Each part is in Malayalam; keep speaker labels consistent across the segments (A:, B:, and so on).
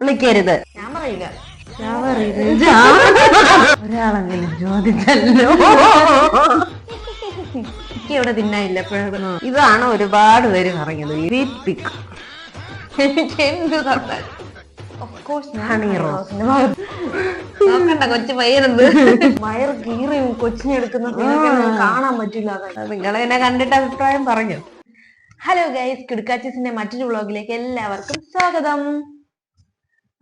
A: വിളിക്കരുത്.
B: ഞാൻ പറയില്ല. ഞാൻ പറയില്ല.
A: ഒരാളെങ്കിലും ചോദിച്ചല്ലോ.
B: എനിക്ക് ഇവിടെ തിന്നാനില്ല
A: ഇതാണ് ഒരുപാട് പേര് പറഞ്ഞത് സ്വീറ്റ് പിക്ക്
B: എനിക്ക് എന്ത് നോക്കണ്ട കൊച്ചു പയ്യനെന്ത് വയറ് കീറിയും കൊച്ചിനെ എടുക്കുന്ന കാണാൻ പറ്റില്ല
A: നിങ്ങൾ എന്നെ കണ്ടിട്ട് അഭിപ്രായം പറഞ്ഞു.
B: ഹലോ ഗൈസ് കിടക്കാച്ചിന്റെ മറ്റൊരു വ്ളോഗിലേക്ക് എല്ലാവർക്കും സ്വാഗതം.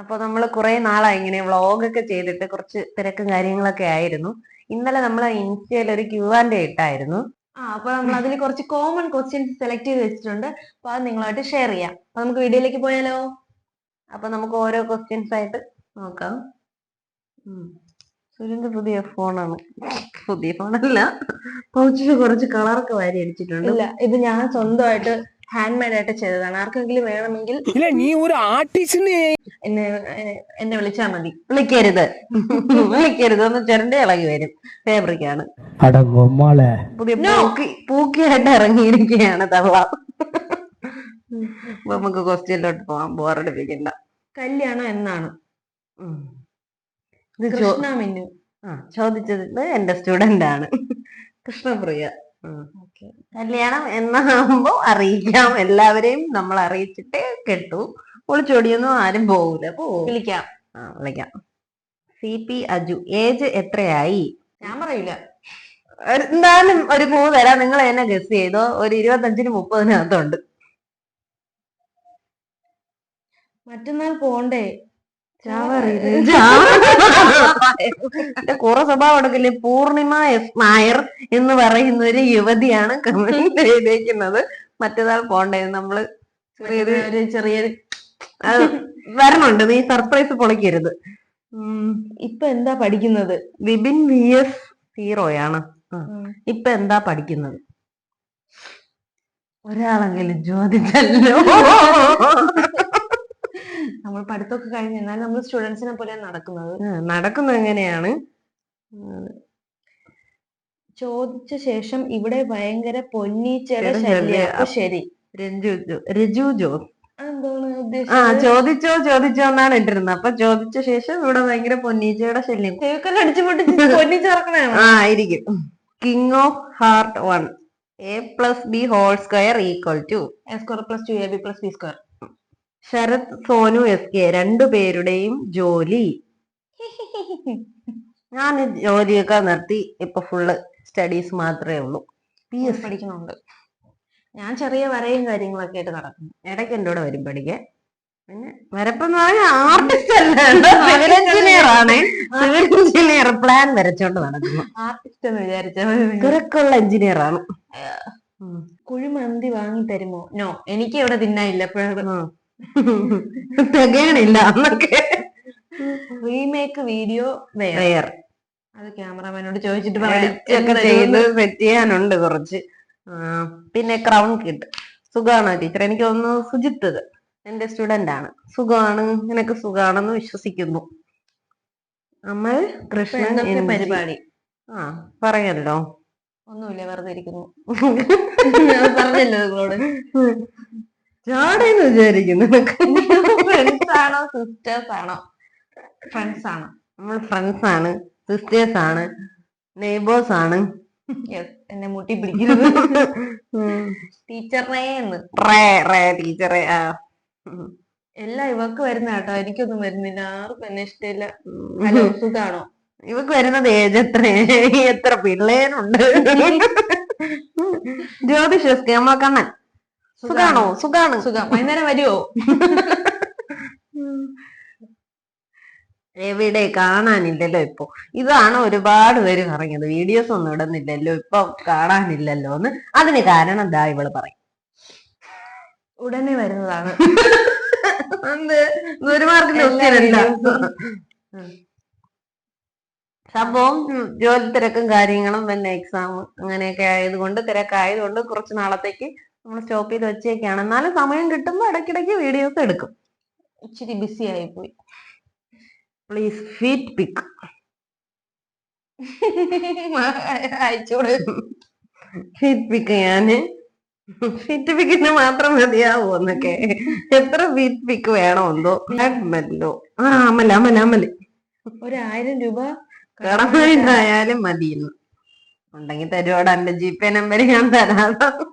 A: അപ്പൊ നമ്മൾ കുറെ നാളായി ഇങ്ങനെ വ്ളോഗൊക്കെ ചെയ്തിട്ട് കുറച്ച് തിരക്കും കാര്യങ്ങളൊക്കെ ആയിരുന്നു. ഇന്നലെ നമ്മൾ ഇൻസ്റ്റയിൽ ഒരു ക്യൂ ആൻഡ് ഇട്ടായിരുന്നു.
B: ആ അപ്പൊ നമ്മൾ അതിൽ കുറച്ച് കോമൺ ക്വസ്റ്റ്യൻസ് സെലക്ട് ചെയ്ത് വെച്ചിട്ടുണ്ട്. അപ്പൊ അത് നിങ്ങളായിട്ട് ഷെയർ ചെയ്യാം. അപ്പൊ നമുക്ക് വീഡിയോയിലേക്ക് പോയാലോ?
A: അപ്പൊ നമുക്ക് ഓരോ ക്വസ്റ്റ്യൻസ് ആയിട്ട് നോക്കാം. സുരന്റെ പുതിയ ഫോണാണ് പുതിയ ഫോണല്ല പൗച്ചിൽ കുറച്ച് കളറൊക്കെ വാരി അടിച്ചിട്ടുണ്ട്.
B: ഇല്ല ഇത് ഞാൻ സ്വന്തമായിട്ട് ഹാൻഡ് മെയ്ഡ് ആയിട്ട് ചെയ്തതാണ്. ആർക്കെങ്കിലും വേണമെങ്കിൽ
C: ഇല്ല നീ ഒരു ആർട്ടിസ്റ്റിന്
B: എന്നെ എന്നെ വിളിച്ചാ മതി.
A: വിളിക്കരുത്. വിളിക്കരുത്. ഒന്ന് ചിരണ്ട ഇളകി വരും.
C: ഫേബ്രിക്കാണ്
A: പുതിയ പൂക്കി പൂക്കിയായിട്ട് ഇറങ്ങിയിരിക്കുകയാണ് തള്ള. അപ്പൊ നമുക്ക് ക്വസ്റ്റ്യനിലോട്ട് പോവാം ബോറടിപ്പിക്കണ്ട
B: കല്യാണം എന്നാണ്.
A: ഇത്
B: കൃഷ്ണ മെനു
A: ആ ചോദിച്ചത് എന്റെ സ്റ്റുഡന്റ് ആണ്. കൃഷ്ണപ്രിയ. കല്യാണം എന്നാകുമ്പോ അറിയിക്കാം. എല്ലാവരെയും നമ്മൾ അറിയിച്ചിട്ട് കെട്ടു. ഒളിച്ചോടിയൊന്നും ആരും പോകൂല
B: വിളിക്കാം.
A: ആ വിളിക്കാം. സി പി അജു ഏജ് എത്രയായി?
B: ഞാൻ പറയില്ല
A: ഒരു- എന്തായാലും ഒരു ക്ലൂ തരാം. നിങ്ങൾ എന്നെ ഗസ് ചെയ്തോ? ഒരു ഇരുപത്തഞ്ചിന് മുപ്പതിനകത്തുണ്ട്
B: മറ്റന്നാൾ പോണ്ടേ?
A: കുറെ സ്വഭാവം എടുക്കില്ലേ പൂർണിമ എസ് നായർ എന്ന് പറയുന്ന ഒരു യുവതിയാണ് കമന്റ് ചെയ്തേക്കുന്നത് മറ്റേതാൾ പോണ്ടേ? നമ്മൾ ചെറിയൊരു
B: ചെറിയൊരു
A: വരണുണ്ട്. നീ സർപ്രൈസ് പൊളിക്കരുത്.
B: ഇപ്പൊ എന്താ പഠിക്കുന്നത്?
A: വിപിൻ വി എസ് സീറോയാണ്. ഇപ്പൊ എന്താ പഠിക്കുന്നത്? ഒരാളെങ്കിലും ചോദിച്ചല്ലോ.
B: നമ്മൾ പഠിത്തമൊക്കെ കഴിഞ്ഞ് എന്നാലും നമ്മൾ സ്റ്റുഡൻസിനെ പോലെ നടക്കുന്നത്.
A: നടക്കുന്നത് എങ്ങനെയാണ്?
B: ചോദിച്ച ശേഷം ഇവിടെ ഭയങ്കര പൊന്നീച്ചയുടെ ശല്യം. അപ്പൊ ശരി.
A: രഞ്ജു ജോ- രജു ജോസ് ആ ചോദിച്ചോ ചോദിച്ചോ എന്നാണ് ഇട്ടിരുന്നത്. അപ്പൊ ചോദിച്ച ശേഷം ഇവിടെ ഭയങ്കര പൊന്നീച്ചയുടെ ശല്യം.
B: ചെവിക്കല്ല് അടിച്ചു പൊട്ടിച്ച് പൊന്നിച്ച്
A: ആ ആയിരിക്കും king of heart one a plus b whole square equal to
B: a square plus two a b plus b square
A: Sarath Sonu S K രണ്ടുപേരുടെയും ജോലി. ഞാൻ ജോലിയൊക്കെ നിർത്തി. ഇപ്പൊ ഫുള്ള് സ്റ്റഡീസ് മാത്രമേ ഉള്ളൂ. പി എസ്
B: പഠിക്കുന്നുണ്ട് ഞാൻ ചെറിയ വരയും കാര്യങ്ങളൊക്കെ ആയിട്ട് നടക്കുന്നു.
A: ഇടയ്ക്ക് എന്റെ കൂടെ വരും പഠിക്കാൻ. പിന്നെ വരപ്പെന്ന് പറഞ്ഞാൽ ആർട്ടിസ്റ്റ് അല്ല. സിവിൽ എഞ്ചിനീയർ ആണ്. സിവിൽ എഞ്ചിനീയർ പ്ലാൻ വരച്ചോണ്ട് നടക്കുന്നു.
B: ആർട്ടിസ്റ്റ് എന്ന് വിചാരിച്ച
A: തിരക്കുള്ള എഞ്ചിനീയർ ആണ്.
B: കുഴിമന്തി വാങ്ങി തരുമോ? നോ എനിക്ക് ഇവിടെ തിന്നാനില്ല.
A: തികയണില്ല എന്നൊക്കെ
B: റീമേക്ക് വീഡിയോ
A: വേർ
B: അത് ക്യാമറമാനോട് ചോദിച്ചിട്ട്
A: പറയൊക്കെ ചെയ്ത് സെറ്റ് ചെയ്യാനുണ്ട് കുറച്ച്. പിന്നെ ക്രൗൺ കിട്ട് സുഖമാണ് ടീച്ചർ എനിക്ക് ഒന്ന് സുജിത്ത് എന്റെ സ്റ്റുഡന്റ് ആണ്. സുഖമാണ്. നിനക്ക് സുഖമാണെന്ന് വിശ്വസിക്കുന്നു. നമ്മൾ കൃഷ്ണൻ
B: പരിപാടി?
A: ആ പറയല്ലോ.
B: ഒന്നുമില്ല വെറുതെ ഇരിക്കുന്നു. പറഞ്ഞല്ലോ നിങ്ങളോട്.
A: ചാടേന്ന് വിചാരിക്കുന്നു.
B: ഫ്രണ്ട്സ് ആണോ സിസ്റ്റേഴ്സ് ആണോ ഫ്രണ്ട്സ് ആണ്
A: നമ്മൾ ഫ്രണ്ട്സ് ആണ് സിസ്റ്റേഴ്സ് ആണ് നെയ്ബേഴ്സ് ആണ്
B: എന്നെ മുട്ടി പിടിക്കുന്നു ടീച്ചറിനെ എന്ന്.
A: റേ റേ ടീച്ചറെ ആ.
B: എല്ലാം ഇവക്ക് വരുന്ന കേട്ടോ എനിക്കൊന്നും വരുന്നില്ല. ആർക്കും എന്നെ ഇഷ്ടമില്ല. ഹലോ സുഖാണോ?
A: ഇവക്ക് വരുന്നത് ഏജ് എത്ര? എത്ര പിള്ളേരുണ്ട്? ജ്യോതിഷ് നമ്മളെ കണ്ണൻ സുഖാണോ? സുഖാണ്.
B: സുഖം. വൈകുന്നേരം വരുമോ
A: എവിടെ കാണാനില്ലല്ലോ ഇപ്പൊ. ഇതാണ് ഒരുപാട് പേര് പറഞ്ഞത് വീഡിയോസ് ഒന്നും ഇടുന്നില്ലല്ലോ. ഇപ്പൊ കാണാനില്ലല്ലോ എന്ന്. അതിന് കാരണം ദാ ഇവൾ പറയും.
B: ഉടനെ വരുന്നതാണ്.
A: എന്ത്? ഒത്തിരല്ല
B: videos
A: സംഭവം ജോലി തിരക്കും കാര്യങ്ങളും പിന്നെ എക്സാം അങ്ങനെയൊക്കെ ആയതുകൊണ്ട് തിരക്കായതുകൊണ്ട് കുറച്ച് നാളത്തേക്ക് നമ്മൾ സ്റ്റോപ്പ് ചെയ്ത് വെച്ചേക്കാണ്. എന്നാലും സമയം കിട്ടുമ്പോൾ ഇടയ്ക്കിടയ്ക്ക് വീഡിയോസ് എടുക്കും.
B: ഇച്ചിരി ബിസി ആയി പോയി
A: പ്ലീസ് ഫീറ്റ് പിക്ക്
B: അയച്ചോട്
A: ഫീറ്റ് പിക്ക് ഞാൻ. ഫീറ്റ് പിക്കിന് മാത്രം മതിയാവോ എന്നൊക്കെ. എത്ര ഫീറ്റ് പിക്ക് വേണോ എന്തോ. മല്ലോ ആ അമല അമല
B: അമൽ. ഒരായിരം രൂപ
A: കടമായിട്ടായാലും മതിയെന്ന്. ഉണ്ടെങ്കിൽ തരുവാടാ. എന്റെ ജി പേ നമ്പർ ഞാൻ തരാതാ
B: രണ്ട്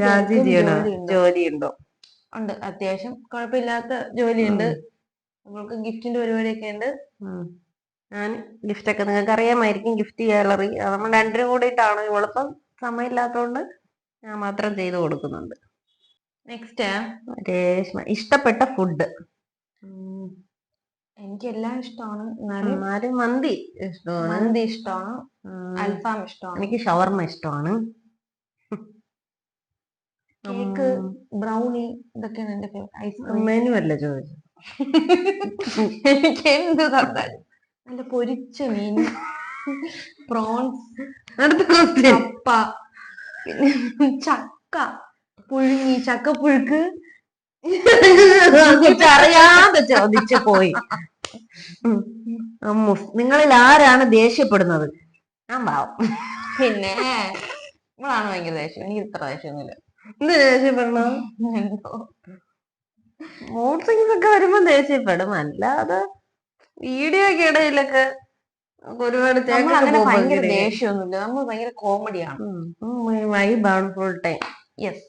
A: രാജി
B: പേർക്കും
A: ചെയ്യണോ
B: ജോലിയുണ്ട്. ഉണ്ട്. അത്യാവശ്യം കുഴപ്പമില്ലാത്ത ജോലിയുണ്ട്. നമ്മൾക്ക് ഗിഫ്റ്റിന്റെ പരിപാടിയൊക്കെ ഉണ്ട്.
A: ഞാൻ ഗിഫ്റ്റ് ഒക്കെ നിങ്ങൾക്ക് അറിയാമായിരിക്കും. ഗിഫ്റ്റ് ഗാലറി നമ്മൾ രണ്ടിനും കൂടിയിട്ടാണ്. ഇവളിപ്പം സമയമില്ലാത്തതുകൊണ്ട് ഞാൻ മാത്രം ചെയ്തു കൊടുക്കുന്നുണ്ട്.
B: നെക്സ്റ്റ്
A: രേഷ്മ. ഇഷ്ടപ്പെട്ട ഫുഡ്
B: എനിക്ക് എല്ലാം ഇഷ്ടമാണ് എന്നാലും
A: മന്തി ഇഷ്ടമാണ്
B: മന്തി ഇഷ്ടമാണ്. അൽഫാം ഇഷ്ടമാണ്
A: എനിക്ക് ഷവർമ ഇഷ്ടമാണ്
B: കേക്ക് ബ്രൗണി ഇതൊക്കെയാണ് എന്റെ ഫേവറേറ്റ് ഐസ്ക്രീം.
A: മെനു അല്ല ചോദിച്ചു
B: എനിക്ക് എന്ത് തന്നാലും നല്ല പൊരിച്ച മീൻ പ്രോൺസ് കപ്പ പിന്നെ ചക്ക പുഴുങ്ങി ചക്ക പുഴുക്ക്
A: അറിയാതെ ചോദിച്ചു പോയി. നിങ്ങളിൽ ആരാണ് ദേഷ്യപ്പെടുന്നത്? ഞാൻ പാവം.
B: പിന്നെ? നമ്മളാണ് ഭയങ്കര ദേഷ്യം. എനിക്ക് ഇത്ര ദേഷ്യമൊന്നുമില്ല.
A: എന്ത് ദേഷ്യപ്പെടണം? മൂഡ് സിങ്സ് ഒക്കെ വരുമ്പോ ദേഷ്യപ്പെടും. അല്ലാതെ വീഡിയോ ഒക്കെ ഇടയിലൊക്കെ ഒരുപാട്
B: അങ്ങനെ ഭയങ്കര ദേഷ്യമൊന്നുമില്ല. നമ്മൾ ഭയങ്കര കോമഡിയാണ്.
A: വൈബാണ് ഫുൾ ടൈം
B: യെസ്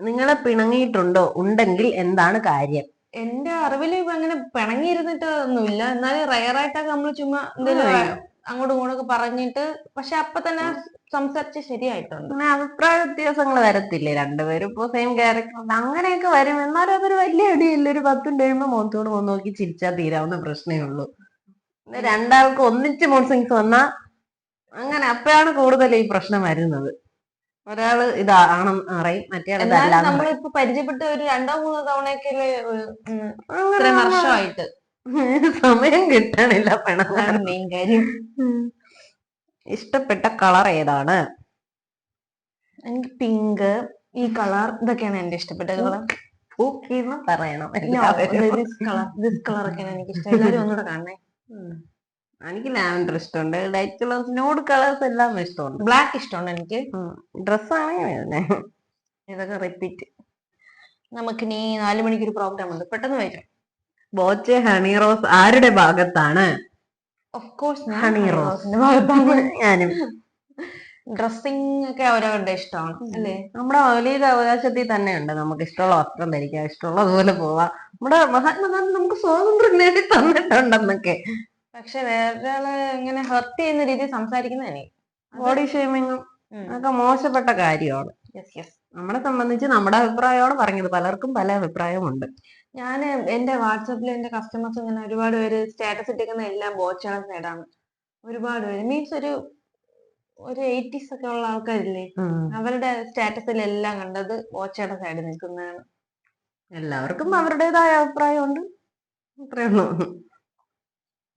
A: നിങ്ങളെ പിണങ്ങിയിട്ടുണ്ടോ? ഉണ്ടെങ്കിൽ എന്താണ് കാര്യം?
B: എന്റെ അറിവിൽ ഇപ്പൊ അങ്ങനെ പിണങ്ങിയിരുന്നിട്ട് ഒന്നുമില്ല എന്നാലും റയറായിട്ടൊക്കെ നമ്മൾ നമ്മൾ ചുമ്മാ എന്തെങ്കിലും. അങ്ങോട്ടും ഇങ്ങോട്ടൊക്കെ പറഞ്ഞിട്ട് പക്ഷെ അപ്പൊ തന്നെ സംസാരിച്ച് ശരിയായിട്ടുണ്ട്.
A: അങ്ങനെ അഭിപ്രായ വ്യത്യാസങ്ങൾ വരത്തില്ലേ? രണ്ടുപേരും ഇപ്പൊ സെയിം ക്യാരക്ടർ അങ്ങനെയൊക്കെ വരും. എന്നാലും അതൊരു വലിയ അടിയില്ല? ഒരു പത്തും കഴിയുമ്പോ മുഖത്തോട് മുഖം നോക്കി ചിരിച്ചാൽ തീരാവുന്ന പ്രശ്നമേ ഉള്ളൂ. രണ്ടാൾക്ക് ഒന്നിച്ച് മൂഡ് സിങ്സ് വന്നാ അങ്ങനെ അപ്പോഴാണ് കൂടുതൽ ഈ പ്രശ്നം വരുന്നത്. ഒരാൾ ഇതാണെന്ന് അറിയും. മറ്റേ
B: നമ്മളിപ്പോ പരിചയപ്പെട്ട ഒരു രണ്ടോ മൂന്നോ തവണയൊക്കെ ഇത്രയും വർഷമായിട്ട്.
A: സമയം കിട്ടണില്ല
B: അതാണ് മെയിൻ കാര്യം.
A: ഇഷ്ടപ്പെട്ട കളർ ഏതാണ്?
B: എനിക്ക് പിങ്ക്. ഈ കളർ ഇതൊക്കെയാണ് എന്റെ ഇഷ്ടപ്പെട്ട കളർ.
A: പറയണം
B: കളർ ദിസ് ഒക്കെയാണ് എനിക്ക് ഇഷ്ടം എല്ലാവരും ഒന്നുകൂടെ കാണണേ.
A: എനിക്ക് ലാവൻഡർ ഇഷ്ടമുണ്ട്. ലൈറ്റ് കളേഴ്സ് നോഡ് കളേഴ്സ് എല്ലാം ഇഷ്ടമുണ്ട്.
B: ബ്ലാക്ക് ഇഷ്ടമാണ് എനിക്ക്.
A: ഡ്രസ് ആണെങ്കിൽ ഇതൊക്കെ റിപ്പീറ്റ്
B: നമുക്ക് ഇനി നാലു മണിക്ക് ഒരു പ്രോഗ്രാം ഉണ്ട്. പെട്ടെന്ന് വരും.
A: ബോച്ചെ ഹണി റോസ് ആരുടെ ഭാഗത്താണ്? ഹണി റോസിന്റെ ഭാഗത്താണ്. ഞാനും.
B: ഡ്രസ്സിങ് ഒക്കെ അവരവരുടെ ഇഷ്ടമാണ് അല്ലേ?
A: നമ്മുടെ മൗലിക അവകാശത്തിൽ തന്നെ ഉണ്ട്. നമുക്ക് ഇഷ്ടമുള്ള വസ്ത്രം ധരിക്കാം ഇഷ്ടമുള്ളതുപോലെ പോവാം. നമ്മുടെ മഹാത്മാഗാന്ധി നമുക്ക് സ്വാതന്ത്ര്യം നേടി തന്നിട്ടുണ്ടെന്നൊക്കെ.
B: പക്ഷെ വേറൊരാളെ ഇങ്ങനെ ഹെർട്ട് ചെയ്യുന്ന രീതിയിൽ സംസാരിക്കുന്നതന്നെ
A: ബോഡി ഷേമിങ്ങും ഒക്കെ മോശപ്പെട്ട കാര്യമാണ്. നമ്മളെ സംബന്ധിച്ച് നമ്മുടെ അഭിപ്രായമാണ് പറഞ്ഞത്. പലർക്കും പല അഭിപ്രായമുണ്ട്.
B: ഞാൻ എന്റെ വാട്സപ്പിൽ എന്റെ കസ്റ്റമേഴ്സ് ഇങ്ങനെ ഒരുപാട് പേര് സ്റ്റാറ്റസ് ഇട്ടിരിക്കുന്ന എല്ലാം ബോച്ചാണ് നേടാണ് ഒരുപാട് പേര്. മീൻസ് ഒരു ഒരു എയ്റ്റീസ് ഒക്കെ ഉള്ള ആൾക്കാരില്ലേ? അവരുടെ സ്റ്റാറ്റസിൽ എല്ലാം കണ്ടത് ബോച്ചയുടെ സൈഡ് നിൽക്കുന്നതാണ്.
A: എല്ലാവർക്കും അവരുടേതായ അഭിപ്രായമുണ്ട്. അത്രേ ഉള്ളൂ.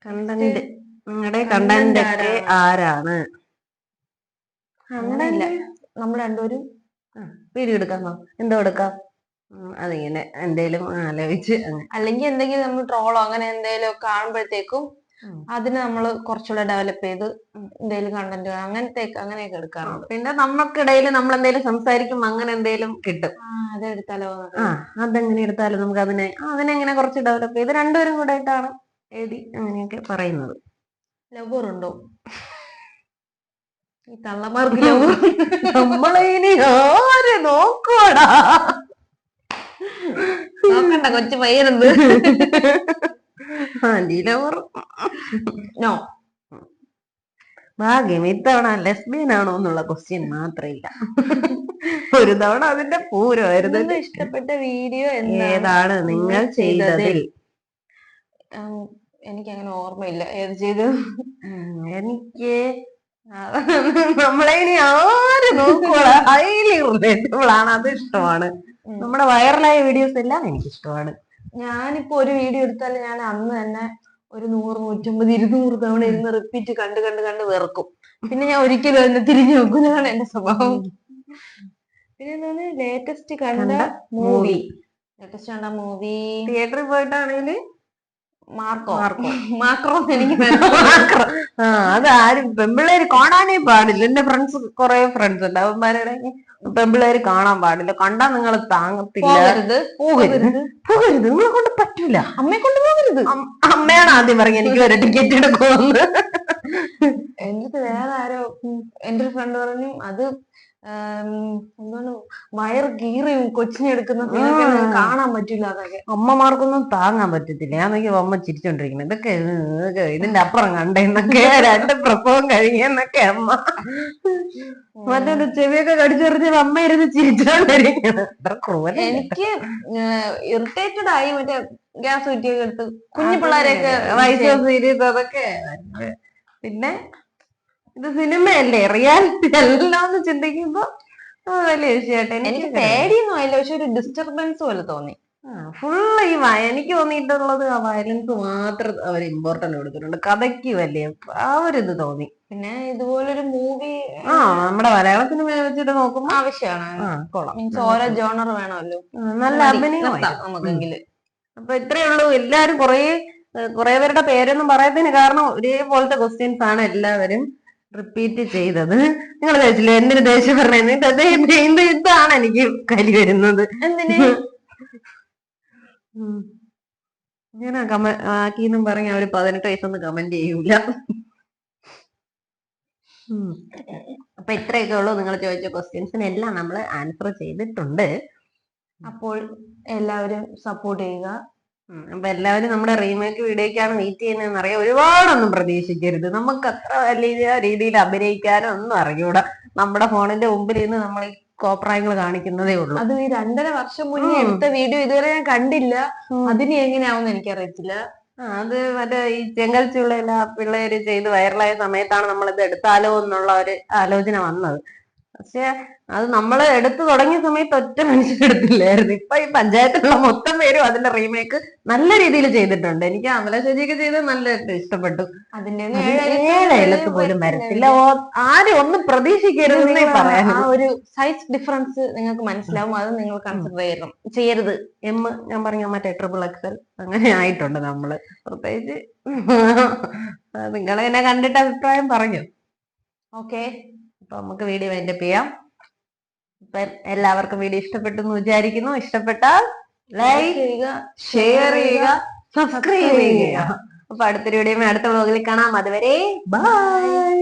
A: കണ്ടന്റ് നിങ്ങളുടെ കണ്ടന്റ് ഒക്കെ ആരാണ്?
B: അങ്ങനെയില്ല. നമ്മൾ രണ്ടുപേരും
A: വീഡിയോ എടുക്കാമോ എന്തോ എടുക്കാം. അതിങ്ങനെ എന്തേലും ആലോചിച്ച്
B: അല്ലെങ്കിൽ എന്തെങ്കിലും നമ്മൾ ട്രോളോ അങ്ങനെ എന്തേലും കാണുമ്പോഴത്തേക്കും. അതിന് നമ്മൾ കുറച്ചുകൂടെ ഡെവലപ്പ് ചെയ്ത് എന്തേലും കണ്ടന്റ് അങ്ങനത്തെ അങ്ങനെയൊക്കെ എടുക്കാറുണ്ട്.
A: പിന്നെ നമുക്കിടയിൽ നമ്മൾ എന്തേലും സംസാരിക്കും അങ്ങനെ എന്തേലും കിട്ടും.
B: അതെടുത്താലോ
A: ആ. അതെങ്ങനെ എടുത്താലും നമുക്ക് അതിനെ അതിനെങ്ങനെ കുറച്ച് ഡെവലപ്പ് ചെയ്ത് രണ്ടുപേരും കൂടെ ആയിട്ടാണ് എഴുതി അങ്ങനെയൊക്കെ പറയുന്നത്.
B: ലവർ ഉണ്ടോ? ഈ തള്ളമാർക്ക് ലവർ
A: നമ്മളെ ഇനി ആരെ നോക്കുവാടാ?
B: നോക്കണ്ട കൊച്ചു പയ്യനെന്ത്
A: ലവർ
B: നോ
A: ഭാഗ്യം ഇത്തവണ ലെസ്ബിയൻ ആണോ എന്നുള്ള ക്വസ്റ്റ്യൻ മാത്രമില്ല ഒരു തവണ അതിന്റെ പൂരമായിരുന്നു.
B: ഇഷ്ടപ്പെട്ട വീഡിയോ
A: ഏതാണ് നിങ്ങൾ ചെയ്തതിൽ?
B: എനിക്ക് അങ്ങനെ ഓർമ്മയില്ല. ഏത് ചെയ്തു?
A: എനിക്ക് നമ്മളെ ഇനി ആര് നോക്കുവാടാ ഹൈലി റിലേറ്റബിൾ ആണ്. അത് ഇഷ്ടമാണ്. നമ്മുടെ വൈറലായ വീഡിയോസ് എല്ലാം എനിക്ക് ഇഷ്ടമാണ്
B: ഞാനിപ്പോ ഒരു വീഡിയോ എടുത്താൽ ഞാൻ അന്ന് തന്നെ ഒരു നൂറ് നൂറ്റമ്പത് ഇരുന്നൂറ് തവണ ഇരുന്ന് റിപ്പീറ്റ് കണ്ട് കണ്ട് കണ്ട് വെറുക്കും. പിന്നെ ഞാൻ ഒരിക്കലും എന്നെ തിരിഞ്ഞു നോക്കുന്നതാണ് എന്റെ സ്വഭാവം. പിന്നെ എന്താണ് ലേറ്റസ്റ്റ് കണ്ട മൂവി ലേറ്റസ്റ്റ് കണ്ട മൂവി
A: തിയേറ്ററിൽ പോയിട്ടാണെങ്കിൽ
B: മാർക്കോ. മാക്രോ എനിക്ക്.
A: ആ അത് ആരും പെമ്പിള്ളേര് കാണാനേ പാടില്ല. എന്റെ ഫ്രണ്ട്സ് കുറെ ഫ്രണ്ട്സ് ഉണ്ട്. അവന്മാരുടെ പെമ്പിള്ളേര് കാണാൻ പാടില്ല. കണ്ടാ നിങ്ങൾ താങ്ങത്തില്ല.
B: പോകരുത്.
A: നിങ്ങളെ കൊണ്ട് പറ്റൂല.
B: അമ്മയെ കൊണ്ട് പോകരുത്.
A: അമ്മയാണ് ആദ്യം പറഞ്ഞ എനിക്ക് വരെ ടിക്കറ്റ് എടുക്കുമെന്ന്.
B: എന്റെ വേറെ ആരോ എന്റെ ഒരു ഫ്രണ്ട് പറഞ്ഞു അത് എന്താണ്? വയറ് കീറിയും കൊച്ചിനെ എടുക്കുന്ന സീനൊക്കെ കാണാൻ പറ്റില്ല അതൊക്കെ.
A: അമ്മമാർക്കൊന്നും താങ്ങാൻ പറ്റത്തില്ല. ഞാൻ നോക്കി അമ്മ ചിരിച്ചോണ്ടിരിക്കുന്നത് ഇതൊക്കെ ഇതൊക്കെ ഇതിന്റെ അപ്പുറം കണ്ടെന്നൊക്കെ രണ്ട് പ്രസവം കഴിഞ്ഞെന്നൊക്കെ അമ്മ. മറ്റൊരു ചെവിയൊക്കെ കടിച്ചെറിഞ്ഞ അമ്മ ഇരുന്ന് ചിരിച്ചോണ്ടിരിക്കുന്നത്
B: എനിക്ക് ഇറിറ്റേറ്റഡ് ആയി മറ്റേ ഗ്യാസ് കുറ്റിയൊക്കെ എടുത്ത് കുഞ്ഞു പിള്ളേരെയൊക്കെ
A: വയസ്സ് സീരീസ് അതൊക്കെ. പിന്നെ ഇത് സിനിമയല്ലേ? റിയാലിറ്റി എല്ലാം എന്ന് ചിന്തിക്കുമ്പോ വലിയ വിഷയമായിട്ട്
B: എനിക്ക് പേടിയൊന്നും ആയില്ല പക്ഷെ ഒരു ഡിസ്റ്റർബൻസ് പോലെ തോന്നി.
A: ഫുള്ള് ഈ എനിക്ക് തോന്നിയിട്ടുള്ളത് ആ വയലൻസ് മാത്രം അവർ ഇമ്പോർട്ടന്റ് കൊടുത്തിട്ടുണ്ട്. കഥയ്ക്ക് വലിയ ആ ഒരു ഇത് തോന്നി.
B: പിന്നെ ഇതുപോലൊരു മൂവി
A: ആ നമ്മുടെ മലയാള സിനിമ വെച്ചിട്ട് നോക്കുമ്പോ
B: ആവശ്യമാണ്. മീൻസ് ഓരോ ജോണർ വേണമല്ലോ.
A: നല്ല അഭിനയം
B: നമുക്കെങ്കിൽ.
A: അപ്പൊ ഇത്രയേ ഉള്ളൂ. എല്ലാരും കുറേ കുറെ പേരുടെ പേരൊന്നും പറയാത്തതിന് കാരണം ഒരേപോലത്തെ ക്വസ്റ്റ്യൻസ് ആണ് എല്ലാവരും. റിപ്പീറ്റ് ചെയ്തത്. നിങ്ങൾ ചോദിച്ചില്ലേ എന്തിനു ദേഷ്യം ഇത് അതേ ഇതാണ് എനിക്ക് കലി വരുന്നത്. ഞാൻ കമ ആക്കിന്നും പറഞ്ഞ അവർ പതിനെട്ട് വയസ്സൊന്നും കമന്റ് ചെയ്യൂല. അപ്പൊ ഇത്രയൊക്കെ ഉള്ളൂ നിങ്ങൾ ചോദിച്ച ക്വസ്റ്റ്യൻസിന് എല്ലാം നമ്മൾ ആൻസർ ചെയ്തിട്ടുണ്ട്.
B: അപ്പോൾ എല്ലാവരും സപ്പോർട്ട് ചെയ്യുക.
A: അപ്പൊ എല്ലാവരും നമ്മുടെ റീമേക്ക് വീഡിയോക്കാണ് വെയിറ്റ് ചെയ്യുന്നതെന്ന് അറിയാം ഒരുപാടൊന്നും പ്രതീക്ഷിക്കരുത്. നമുക്ക് അത്ര വലിയ രീതിയിൽ അഭിനയിക്കാനോ ഒന്നും അറിഞ്ഞൂടാ. നമ്മുടെ ഫോണിന്റെ മുമ്പിൽ ഇന്ന് നമ്മൾ ഈ കോപ്രായങ്ങൾ കാണിക്കുന്നതേ ഉള്ളൂ.
B: അത് ഈ രണ്ടര വർഷം മുന്നേ. എടുത്ത വീഡിയോ ഇതുവരെ ഞാൻ കണ്ടില്ല. അതിന് എങ്ങനെയാവുമെന്ന് എനിക്കറിയത്തില്ല.
A: അത് മറ്റേ ഈ ചെങ്കൽ എല്ലാ പിള്ളേര് ചെയ്ത് വൈറലായ സമയത്താണ് നമ്മൾ ഇത് എടുത്താലോ എന്നുള്ള ഒരു ആലോചന വന്നത്. പക്ഷെ അത് നമ്മൾ എടുത്തു തുടങ്ങിയ സമയത്ത് ഒറ്റ മനുഷ്യൻ എടുത്തില്ലായിരുന്നു. ഇപ്പൊ ഈ പഞ്ചായത്തിലുള്ള മൊത്തം പേരും അതിന്റെ റീമേക്ക് നല്ല രീതിയിൽ ചെയ്തിട്ടുണ്ട്. എനിക്ക് അമല ശശിയൊക്കെ ചെയ്ത് നല്ല ഇഷ്ടപ്പെട്ടു. ഏഴയലത്ത് പോലും വരത്തില്ല. ആരും ഒന്നും പ്രതീക്ഷിക്കരുത് പറയാൻ
B: ആ ഒരു സൈസ് ഡിഫറൻസ് നിങ്ങൾക്ക് മനസ്സിലാവും. അത് നിങ്ങൾ കൺസിഡർ ചെയ്യണം.
A: ചെയ്യരുത്. എം ഞാൻ പറഞ്ഞ മറ്റേ ട്രിപ്പിൾ എക്സൽ അങ്ങനെ ആയിട്ടുണ്ട് നമ്മൾ. പ്രത്യേകിച്ച് നിങ്ങൾ എന്നെ കണ്ടിട്ട് അഭിപ്രായം പറഞ്ഞു.
B: ഓക്കെ
A: അപ്പൊ നമുക്ക് വീഡിയോ അതിന്റെ ചെയ്യാം. ഇപ്പൊ എല്ലാവർക്കും വീഡിയോ ഇഷ്ടപ്പെട്ടു എന്ന് വിചാരിക്കുന്നു. ഇഷ്ടപ്പെട്ടാൽ ലൈക്ക്
B: ചെയ്യുക
A: ഷെയർ ചെയ്യുക സബ്സ്ക്രൈബ് ചെയ്യുക. അപ്പൊ അടുത്തൊരു വീഡിയോ അടുത്ത വ്ലോഗിൽ കാണാം. അതുവരെ ബൈ